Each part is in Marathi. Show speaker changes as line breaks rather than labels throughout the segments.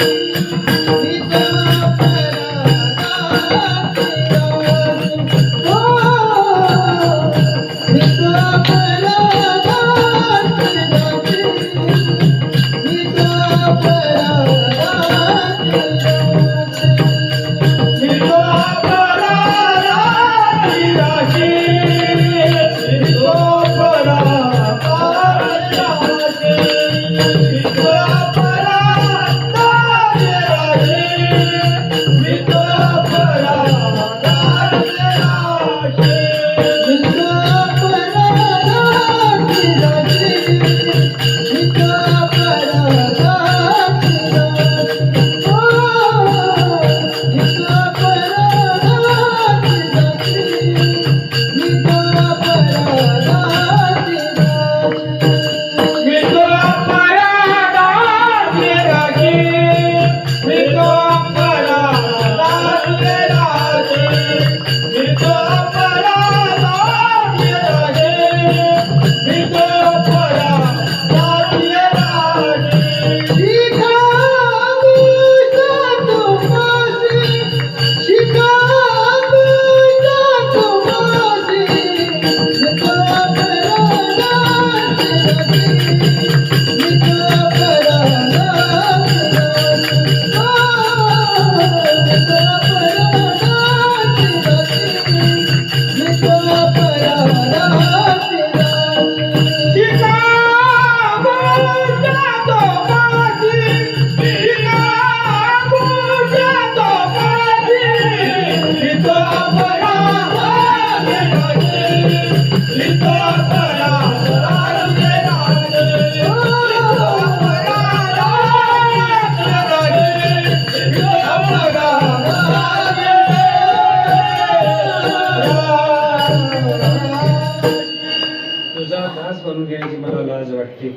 तुझा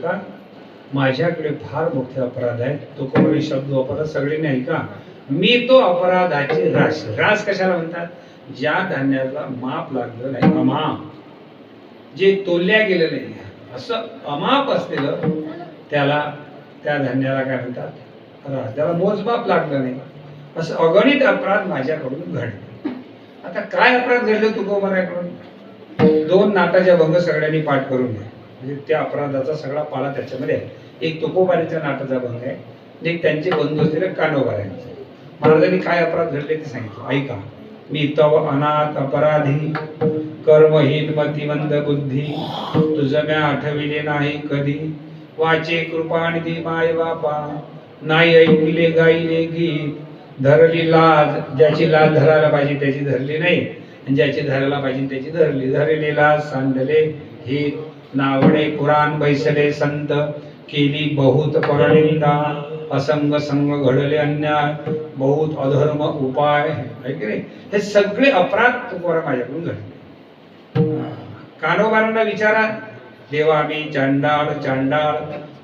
का? माझ्याकडे फार मोठे अपराध आहेत. तो कोणी शब्द वापरत सगळे नाही का? मी तो अपराधाची रास रास कशाला म्हणतात? ज्या धान्याला माप लागलं नाही. अमाप. जे तोलल्या गेलं नाही. असं अमाप असलेलं त्याला त्या धान्याला काय म्हणतात? रास त्याला मोजमाप लागलं नाही. असं अगणित अपराध माझ्याकडून घडले. आता काय अपराध घडले तुकोबाराकडून दोन नाटाच्या भंग सगळ्यांनी पाठ करून घ्या म्हणजे त्या अपराधाचा सगळा पाला त्याच्यामध्ये आहे. एक तुकोबारीच्या नाटाचा भंग आहे. एक त्यांचे बंधू असलेले कानोबाऱ्यांचे. महाराजांनी काय अपराध घडले ते सांगितलं. ऐका मी तव अनाथ अपराधी कर्महीन मतिमंद बुद्धी तुझ म्या आठविले नाही कधी. वाचे कृपा कृपानिधी माय बापा नाही ऐकले गाईले गीत. धरली लाज ज्याची लाज धरायला पाहिजे त्याची धरली नाही. आणि ज्याची धरायला पाहिजे त्याची धरली. धरली लाज सांडले ही नावडे पुराण बैसले संत केली बहुत परनिंदा असंग संग घडले अन्याय बहुत अधर्म उपाय हे सगळे अपराध तुम्हाला माझ्याकडून घडले. कानोबारांना विचारा देवा मी चांडाळ चांडाळ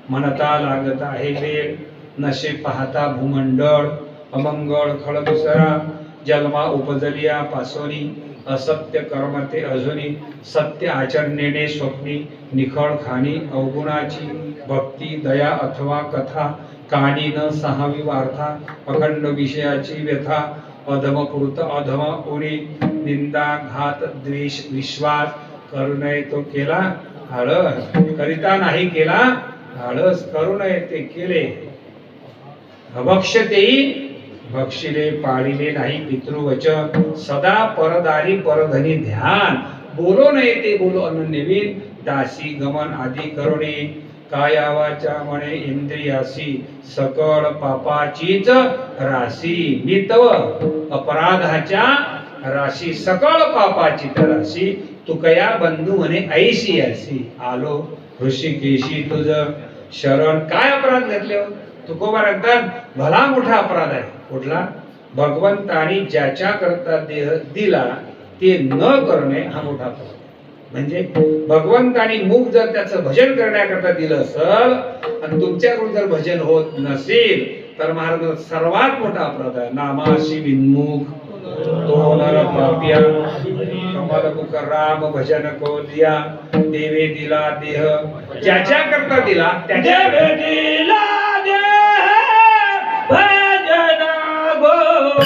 म्हणता लागत आहे वेळ नशे पाहता भूमंडळ अमंगळ खळबसरा जन्मा उपजलिया पासोनी असत्य कर्म ते सत्य आचरणेने स्वप्नी निखळ खाणी अवगुणाची भक्ती दया अथवा कथा काणी न सहावी वार्था अखंड विषयाची व्यथा अधमकृत अधम उरी निंदा घात द्वेष विश्वास करुणय तो केला आळस. करिता नाही केला आळस करुणय ते केले. अभक्षतेही बक्षिले पाळिले नाही पितृवचन सदा परदारी परधनी ध्यान. बोलो नये ते बोलो अनन्यवीन दासी गमन आदी करुणे कायावाच्या म्हणे इंद्रियासी. सकळ पापाचीच राशी मितव अपराधाच्या राशी. सकळ पापाची तर राशी. तुकया बंधू म्हणे ऐशी अशी आलो ऋषिकेशी तुझ शरण. काय अपराध घेतले हो? तुकोबा म्हणतात भला मोठा अपराध आहे. कुठला? भगवंतानी ज्याच्या करता देह दिला ते न करणे हा मोठा अपराध म्हणजे भगवंतानी मुख जर त्याचं भजन करण्याकरता दिलं असल आणि तुमच्याकडून जर भजन होत नसेल तर महाराज सर्वात मोठा अपराध आहे. नामाशी विन्मुख तो नर पापिया. कमल मुख राम भजन को दिया देवे दिला देह. ज्याच्या करता दिला त्याच्या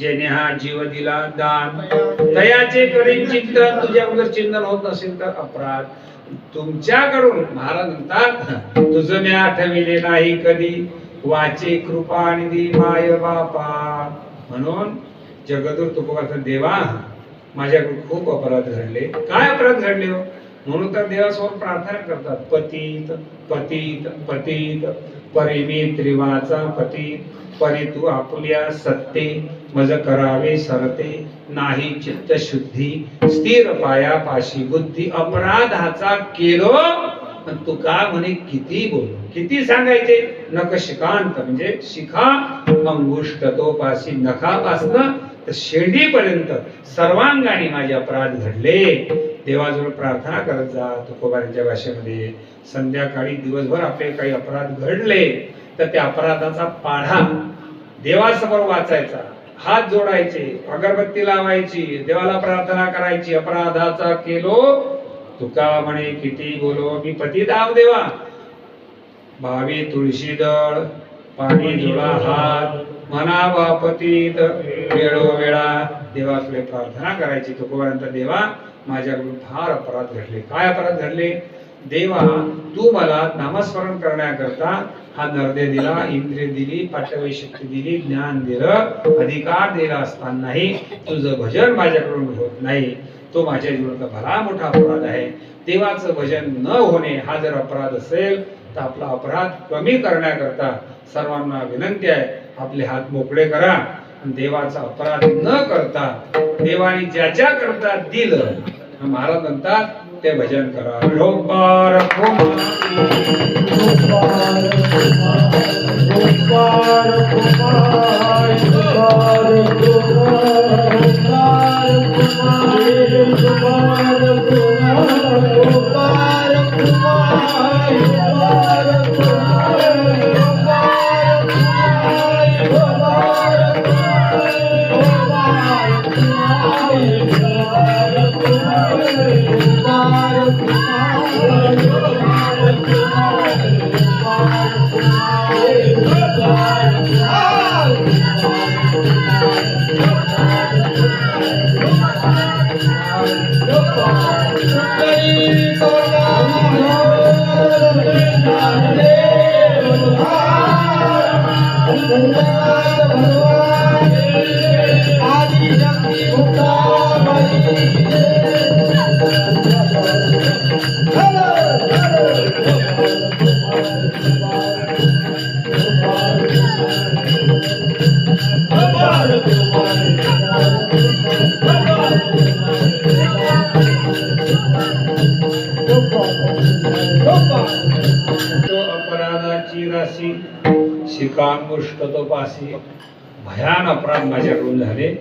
जेणे हा जीव दिला दान. दयाचे करीन चिंतन अगोदर चिंतन होत असेल तर अपराध. तुमच्याकडून महाराज म्हणतात तुझं मी आठविले नाही कधी. वाचे कृपा निधी माय बापा. म्हणून जगदूर तुकोबाचा देवा माझ्याकडून खूप अपराध घडले. काय अपराध घडले हो? म्हणून तर देवासमोर प्रार्थना करतात पतीत पतीत पतीत परी त्रिवाचा पती परी तू आपुल्या सत्ते मज करावे सरते नाही चित्त शुद्धी स्थिर पाया पाशी बुद्धी. अपराधाचा केलो. पण का म्हणे किती बोल? किती सांगायचे? नक शिकांत म्हणजे शिखा. अंगुष्ट तो पाशी नखापासनं तर शिर्डीपर्यंत सर्वांगाने माझे अपराध घडले. देवाजवळ प्रार्थना करत जा तुकोबारांच्या भाषेमध्ये. संध्याकाळी दिवसभर आपले काही अपराध घडले. तर त्या अपराधाचा पाढा देवासमोर वाचायचा. हात जोडायचे अगरबत्ती लावायची देवाला प्रार्थना करायची अपराधाचा केलो तुका म्हणे किती बोलो मी पती दाव देवा. भावी तुळशी दळ पाणी जोडा हात म्हणा बापतीत वेळोवेळा देवाकडे प्रार्थना करायची. तुकोबानंतर देवा माझ्याकडून फार अपराध घडले. काय अपराध घडले? देवा तू मला नामस्मरण करण्याकरता हा नर्दे दिला इंद्रिय दिली पाठवी शक्ती दिली ज्ञान दिलं. अधिकार दिला असतानाही तुझं भजन माझ्याकडून होत नाही. तो माझ्या जीवनाचा भला मोठा अपराध आहे. देवाचं भजन न होणे हा जर अपराध असेल तर आपला अपराध कमी करण्याकरता सर्वांना विनंती आहे आपले हात मोकळे करा. आणि देवाचा अपराध न करता देवाने ज्याच्या करता दिलं महाराज म्हणतात ते भजन करा ढोपार तो शिकांगुष्ट भयान अपराध माझ्याकडून झाले.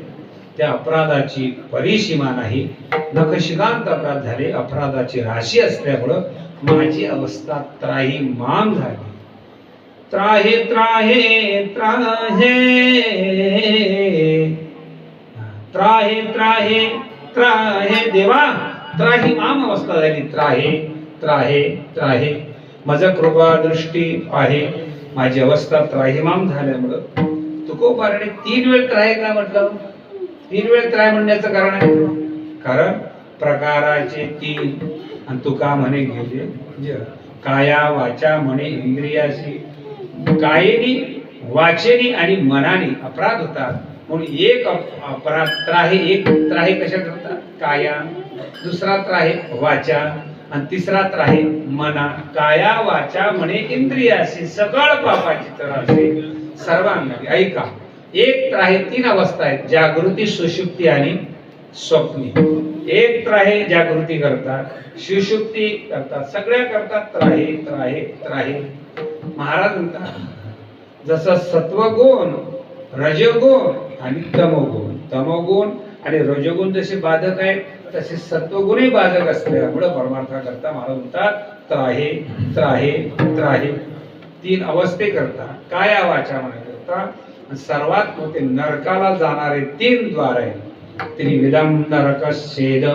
त्या अपराधाची परिसीमा नाही. नखशिकांत अपराध झाले. अपराधाची राशी असल्यामुळं माझी अवस्था त्राही माम झाली. त्राहे त्राहे त्राहे त्राहे त्राहे त्राहे. देवा त्राही माम अवस्था झाली. त्राहे त्राहे त्राहे. माझ कृपा दृष्टी आहे. माझी अवस्था त्राहिमाम झाल्यामुळं. तुकोबाराने तीन वेळ त्राय का म्हटलं? तीन वेळ त्राय म्हणण्याचं कारण आहे. कारण प्रकाराचे तीन आणि तुका म्हणे गेले म्हणजे काया वाचा म्हणे इंद्रियाशी. कायेनी वाचेनी आणि मनाने अपराध होतात. म्हणून एक अप- अपराध त्राहे एक त्राहे कशा करतात काया. दुसरा त्राहे वाचा. आणि तिसरा त्राही मना काया वाचा म्हणे इंद्रियाशी सकळ पापाची तर असे सर्वांना. ऐका एक त्राहे तीन अवस्था आहेत जागृती सुषुप्ती आणि स्वप्नी. एक त्राहे जागृती करतात सुषुप्ती करतात सगळ्या करतात त्राहे त्राहे त्राहे. महाराज म्हणतात जसं सत्वगुण रजगुण आणि तमोगुण. तमोगुण आणि रजगुण जसे बाधक आहेत तसे सत्वगुणही बाधक असल्यामुळं परमार्थाकरता महाराज म्हणतात त्राहे त्राहे त्राहे. तीन अवस्थे करता काय वाचा करता? सर्वात मोठे नरकाला जाणारे तीन द्वार आहेत. विदम नरक छेद.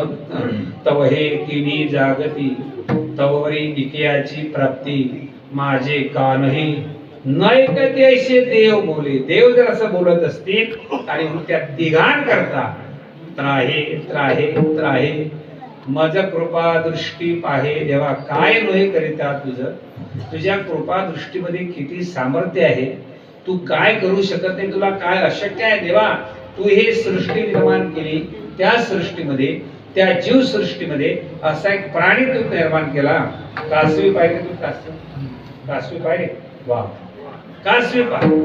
तव हे तिन्ही जागती. तवरी निकयाची प्राप्ती. माझे कानही. नैकते असे देव बोले. देव जर असं बोलत असतील आणि मग त्या तिघाण करता त्राहे त्राहे त्राहे मज कृपा दृष्टी पाहे देवा काय नोहे करीता तुझं? तुझ्या कृपा दृष्टीमध्ये किती सामर्थ्य आहे? तू काय करू शकत नाही? तुला काय अशक्य आहे देवा? तू हे सृष्टी निर्माण केली. त्या सृष्टीमध्ये त्या जीव सृष्टीमध्ये असा एक प्राणी तू निर्माण केला. कासवी पाहिजे तू? कासवी. कासवी पाहिजे वा कासवी पाहिजे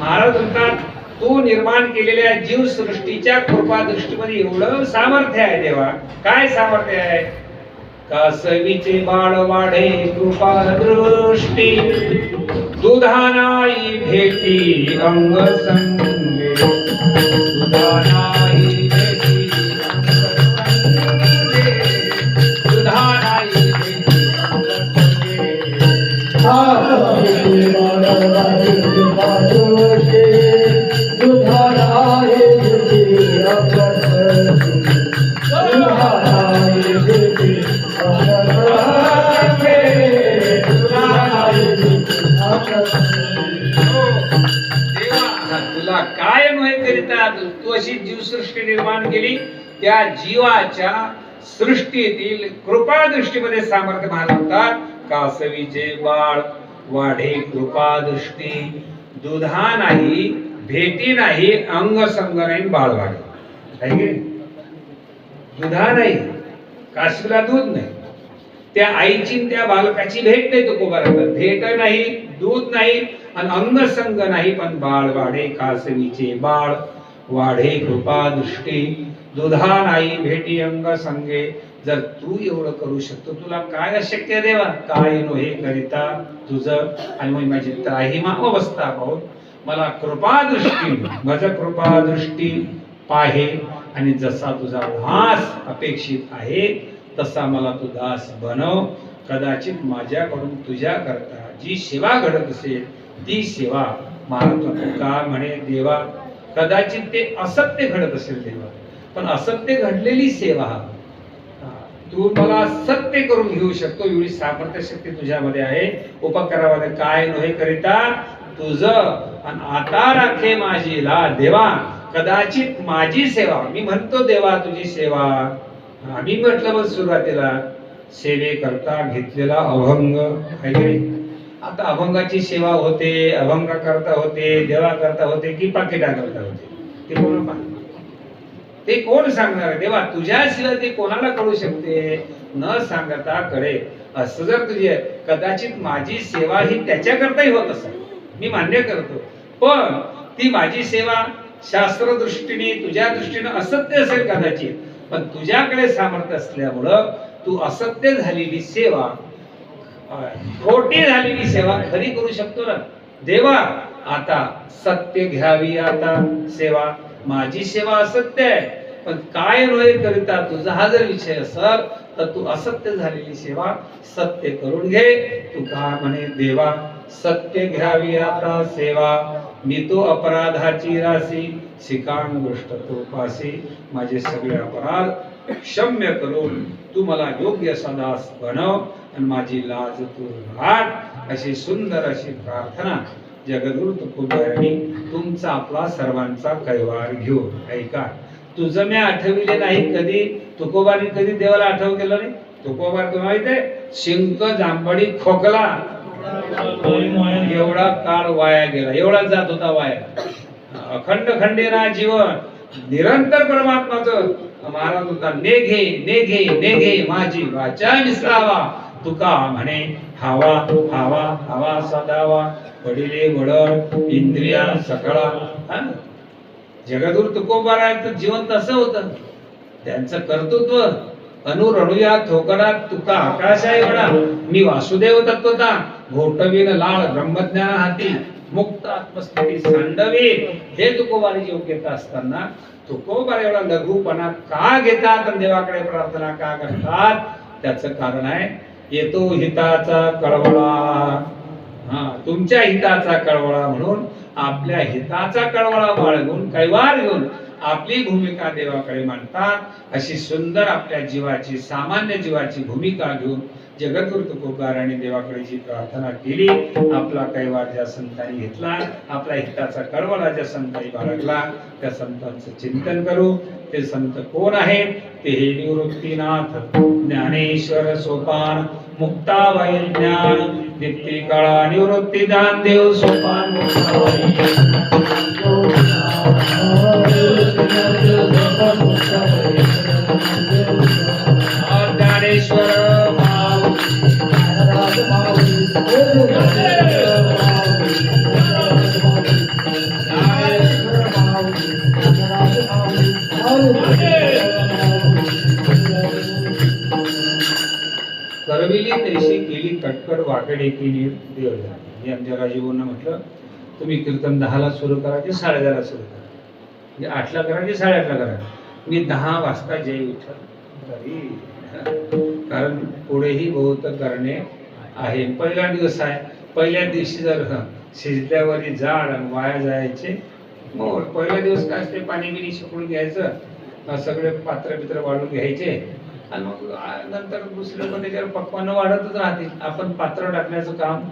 महाराज म्हणतात तू निर्माण केलेल्या जीव सृष्टीच्या कृपा दृष्टीमध्ये एवढं सामर्थ्य आहे देवा. काय सामर्थ्य आहे? कासवीचे बाळ वाढे कृपा दृष्टी. दुधानाई भेटी अंग संगे. दुधानाई भेटी तुला काय नव्हे करिता तू अशी जीवसृष्टी निर्माण केली त्या जीवाच्या सृष्टीतील कृपा दृष्टीमध्ये सामर्थ्य मानवतात. कासवीचे बाळ वाढे कृपा दृष्टी. दुधा नाही भेटी नाही अंग संग नाही बाळ वाढे. दुधा नाही कासवीला दूध नाही. त्या आईची त्या बालकाची भेट नाही तो कुमाराला भेट नाही दूध नाही आणि अंग संग नाही पण बाळ वाढे कासवीचे बाळ. वाढे कृपा दृष्टी. दुधा नाही भेटी अंग संगे. जर तू एवढं करू शकतो तुला काय अशक्य देवा? काय नो हे करिता तुझं? आणि मग माझी त्राहिमा अवस्था पाहून मला कृपा दृष्टी मज कृपा दृष्टी पाहे. आणि जसा तुझा दास अपेक्षित आहे तसा मला तू दास बनव. कदाचित माझ्याकडून तुझ्या करता जी सेवा घडत असेल ती सेवा महाराज का म्हणे देवा कदाचित ते असत्य घडत असेल देवा पण असत्य घडलेली सेवा तू मला सत्य करून घेऊ शकतो एवढी सामर्थ्य शक्ती तुझ्यामध्ये आहे उपकारामध्ये काय नव्हे करिता तुझं आणि आता राखे माझी ला देवा कदाचित माझी सेवा मी म्हणतो देवा तुझी सेवा आम्ही म्हटलं मग सुरुवातीला सेवे करता घेतलेला अभंग आहे आता अभंगाची सेवा होते अभंग करता होते देवा करता होते की पाकिटा करता होते? ते कोण ते कोण सांगणार? देवा तुझ्याशिवाय ते कोणाला कळू शकते? न सांगता कळे. असं जर तुझे कदाचित माझी सेवा ही त्याच्याकरताही होत असेल. मी मान्य करतो. पण ती माझी सेवा शास्त्र दृष्टीने तुझ्या दृष्टीने असत्य असेल कदाचित. पण तुझ्याकडे सामर्थ्य असल्यामुळं तू असत्य झालेली सेवा खोटी झालेली सेवा खरी करू शकतो ना. देवा आता सत्य घ्यावी आता. सेवा माझी सेवा असत्य आहे. पण काय रोय करिता तुझा हा जर विषय असल तर तू असत्य झालेली सेवा सत्य करून घे. तू का म्हणे देवा सत्य घ्यावी आता सेवा. मी तो अपराधाची राशी शिकाण गोष्ट तो पासी माझे सगळे अपराध क्षम्य करून तू मला योग्य सदास बनव. आणि माझी लाज तू राख. अशी सुंदर अशी प्रार्थना जगदूर तुकोबारांनी तुमचा आपला सर्वांचा कैवार घेऊ ऐका तुझं मी आठविले नाही कधी. तुकोबाने कधी देवाला आठव केलं नाही? तुकोबा तुम्हाला माहीत आहे? शिंक जांभळी खोकला. एवढा काळ वाया गेला. एवढा जात होता वाया. अखंड खंडेरा जीवन. निरंतर परमात्माचं. महाराज होता नेघे नेघे नेघे माझी वाचा विसरावा तुका म्हणे हावा हावा हावा सदावा पडिले वडळ इंद्रिया सकळा. जगदूर तुकोबारायचं जीवन तसं होतं. त्यांचं कर्तृत्व अनुरणुया थोकडा तुका आकाशा एवढा मी वासुदेव तत्वता घोटवीन लाळ ब्रह्मज्ञान हाती मुक्त आत्मस्थिती सांडवी. हे तुकोबारी योग्यता असताना तुकोबार एवढा लघुपणा का घेतात आणि देवाकडे प्रार्थना का करतात? त्याचं कारण आहे येतो हिताचा कळवळा. हा तुमच्या हिताचा कळवळा म्हणून आपल्या हिताचा कळवळा बाळगून कैवार घेऊन आपली भूमिका देवाकडे मांडतात अशी सुंदर आपल्या जीवाची सामान्य जीवाची भूमिका घेऊन जगद्गुरु तुकोबाराने देवाकडे जी प्रार्थना केली आपला कैवार ज्या संतांनी घेतला आपला हिताचा कळवळा ज्या संतांनी बाळगला त्या संतांचं चिंतन करू. ते संत कोण आहेत? ते हे निवृत्तीनाथ ज्ञानेश्वर सोपान मुक्ताबाई ज्ञान दीप्ती काळा निवृत्ती दान देव सोपान मुक्ताबाई ज्ञानेश्वर करविली तैशी केली कटकट वाकडे केली देव मी आमच्या राजीभाऊंना म्हटलं तुम्ही कीर्तन दहाला सुरू करा की साडेदहाला सुरू करा? म्हणजे आठला करा की साडेआठला करा? मी दहा वाजता जय विठ्ठल घरी. कारण पुढेही बहुत करणे आहे. पहिला दिवस आहे. पहिल्या दिवशी जर शिजल्यावरी जाड आणि वाया जायचे मग पहिला दिवस काय असते? पाणी बिणी शिकून घ्यायचं. सगळे पात्र बित्र वाढून घ्यायचे. आणि मग नंतर दुसरे पण त्याच्यावर पक्वानं वाढतच राहतील आपण पात्र टाकण्याचं काम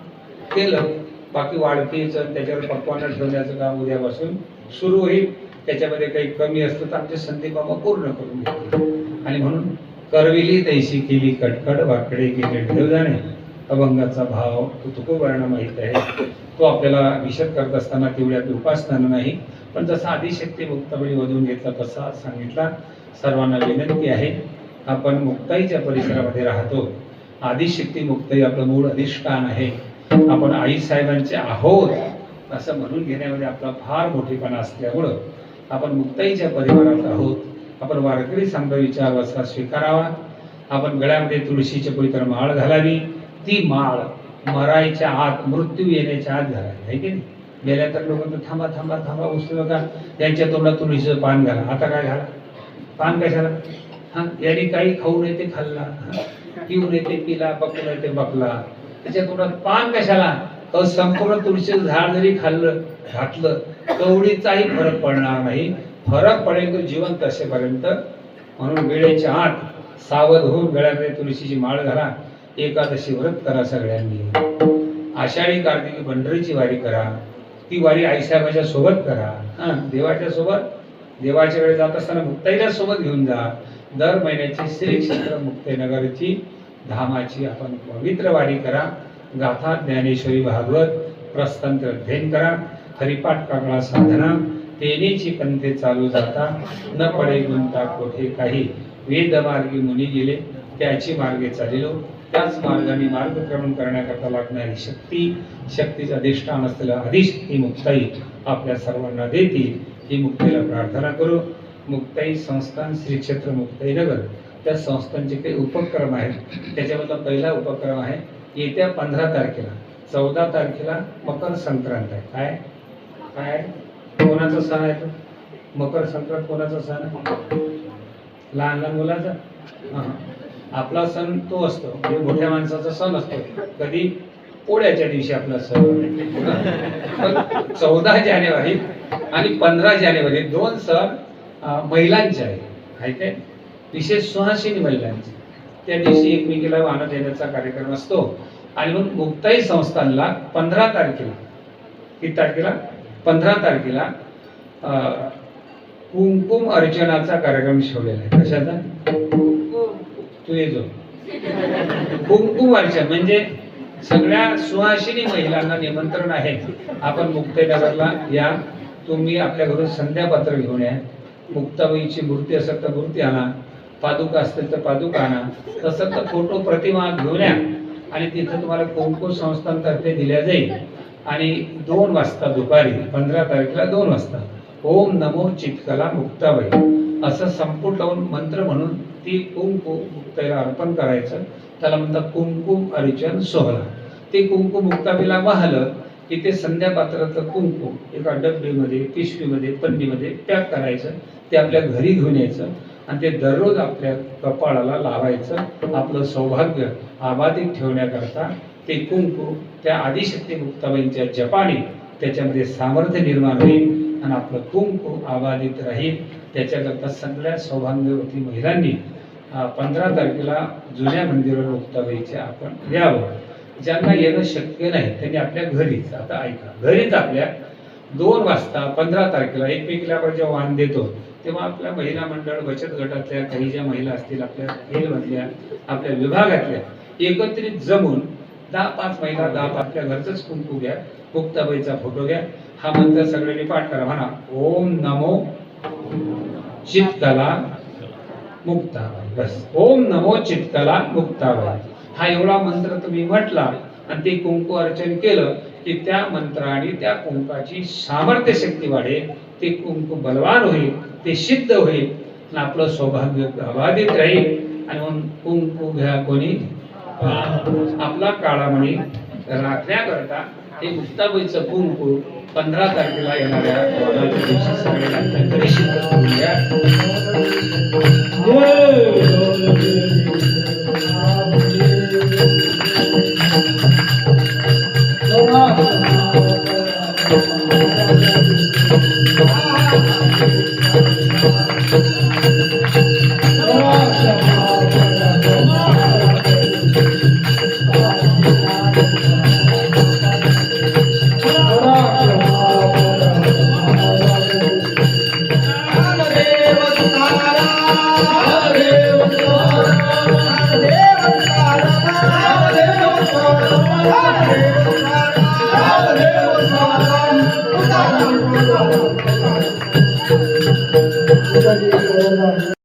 केलं. बाकी वाढपीचं आणि त्याच्यावर पक्वानं ठेवण्याचं काम उद्यापासून सुरू होईल. त्याच्यामध्ये काही कमी असतो तर आमचे संदीप बाबा पूर्ण करून घेतील आणि म्हणून करविली तैशी केली कटकट वाकडे केले ठेव जाणे अभंगाचा भाव तो तुकोबारांना माहीत आहे. तो आपल्याला विषद करत असताना तेवढ्या उपासना नाही पण जसा आदिशक्ती मुक्तबळी वधून घेतला तसा सांगितला. सर्वांना विनंती आहे आपण मुक्ताईच्या परिसरामध्ये राहतो. आदिशक्ती मुक्ताई आपलं मूळ अधिष्ठान आहे. आपण आई साहेबांचे आहोत असं म्हणून घेण्यामध्ये आपला फार मोठेपणा असल्यामुळं आपण मुक्ताईच्या परिवारात आहोत. आपण वारकरी संघ विचार वसा स्वीकारावा. आपण गळ्यामध्ये तुळशीची पवित्र माळ घालावी. ती माळ मरायच्या आत मृत्यू येण्याच्या आत घालावी. आहे की नाही? गेल्या तर लोक थांबा थांबा थांबा उचलू नका त्यांच्या तोंडात तुळशीचं पान घाला. आता काय घाला? पान कशाला? हा याने काही खाऊ नये ते खाल्ला. पिऊ नये ते पिला बकू नये ते बकला त्याच्या तोंडात पान कशाला? संपूर्ण तुळशीचं झाड जरी खाल्लं घातलं कवडीचाही फरक पडणार नाही. फरक पडेल तो जिवंत असेपर्यंत. म्हणून वेळेच्या आत सावध होऊन वेळामध्ये तुळशीची माळ घाला. एकादशी व्रत करा सगळ्यांनी. आषाढी कार्तिकी पंढरीची वारी करा. ती वारी आईसाहेबाच्या सोबत करा. हा देवाच्या सोबत? देवाच्या वेळेस जात असताना मुक्ताईला सोबत घेऊन जा. दर महिन्याची श्री क्षेत्र मुक्तेनगरची धामाची आपण पवित्र वारी करा. गाथा ज्ञानेश्वरी भागवत प्रस्तंत्र अध्ययन करा. हरिपाठ काकळा साधना तेनेची पंथे चालू जाता न पडे गुंता कोठे काही. वेद मार्गी मुनी गेले त्याची मार्गे चालिलो. त्याच मार्गाने मार्गक्रमण करण्याकरता लागणारी शक्ती शक्तीचं अधिष्ठान असलेलं अधिशक्ती मुक्ताई आपल्या सर्वांना देतील ही मुक्तीला प्रार्थना करू. मुक्ताई संस्थान श्री क्षेत्र मुक्ताईनगर त्या संस्थांचे काही उपक्रम आहेत. त्याच्यामधला पहिला उपक्रम आहे येत्या पंधरा तारखेला चौदा तारखेला मकर संक्रांत आहे. काय? काय? कोणाचा सण आहे तो? मकर संक्रांत कोणाचा सण आहे? लहान लहान मुलाचा? आपला सण तो असतो. म्हणजे मोठ्या माणसाचा सण असतो. कधी? पोळ्याच्या दिवशी आपला सण. पण चौदा जानेवारी आणि पंधरा जानेवारी दोन सण महिलांचे आहे आहे काय? विशेष सुहासिनी महिलांचे. त्या दिवशी एकमेकीला वाहन देण्याचा कार्यक्रम असतो. आणि मग मुक्ताई संस्थानला पंधरा तारखेला. किती तारखेला? पंधरा तारखेला कुंकुम अर्चनाचा कार्यक्रम ठेवलेला आहे. कशाचा? तू ये जो. कुंकुम अर्चन म्हणजे सगळ्या सुहासिनी महिलांना निमंत्रण आहे. आपण मुक्तेनगरला या तुम्ही आपल्या घरून संध्यापत्र घेऊन या. मुक्ताबाईची मूर्ती असेल तर मूर्ती आणा. पादुका असतील तर पादुका आणा. तसं तर फोटो प्रतिमा घेऊन या. आणि तिथं तुम्हाला कुंकुम संस्थांतर्फे दिल्या जाईल. आणि दोन वाजता दुपारी पंधरा तारखेला दोन वाजता ओम नमो चितकला मुक्ताबाई असं संपुट लावून मंत्र म्हणून ती कुंकू मुक्ताईला अर्पण करायचं. त्याला म्हणतात कुंकुम अर्चन सोहळा. ते कुंकू मुक्ताबीला वाहलं की ते संध्यापात्राचं कुंकुम एका डब्बीमध्ये पिशवीमध्ये पन्नीमध्ये पॅक करायचं. ते आपल्या घरी घेऊन यायचं आणि ते दररोज आपल्या कपाळाला लावायचं. आपलं सौभाग्य आबाधित ठेवण्याकरता ते कुंकू त्या आदिशक्ती मुक्ताबाईंच्या जपाने त्याच्यामध्ये सामर्थ्य निर्माण होईल आणि आपलं कुंकू आबादित राहील. त्याच्याकरता सगळ्या सौभाग्यवती महिलांनी पंधरा तारखेला जुन्या मंदिरावर मुक्ताबाईचे आपण यावं. ज्यांना येणं शक्य नाही त्यांनी आपल्या घरीच आता ऐका घरीच आपल्या दोन वाजता पंधरा तारखेला एकमेकीला आपण जेव्हा वाण देतो तेव्हा आपल्या महिला मंडळ बचत गटातल्या काही ज्या महिला असतील आपल्या खेलमधल्या आपल्या विभागातल्या एकत्रित जमून दहा पाच महिला दहा पाचच्या घरचंच कुंकू घ्या मुक्ताबाईचा फोटो घ्या. हा मंत्र सगळ्यांनी पाठ करा. म्हणा ओम नमो चित्तला मुक्ताबाई. बस. ओम नमो चित्तला मुक्ताबाई. हा एवढा मंत्र तुम्ही म्हटला आणि ते कुंकू अर्चन केलं की त्या मंत्राने त्या कुंकाची सामर्थ्य शक्ती वाढेल ते कुंकू बलवान होईल ते सिद्ध होईल आणि आपलं सौभाग्य अबाधित राहील. आणि कुंकू घ्या कोणी? आपला काळामणी राखण्याकरता हे मुक्ताबाईचं कुंकू पंधरा तारखेला येणाऱ्या दिवशी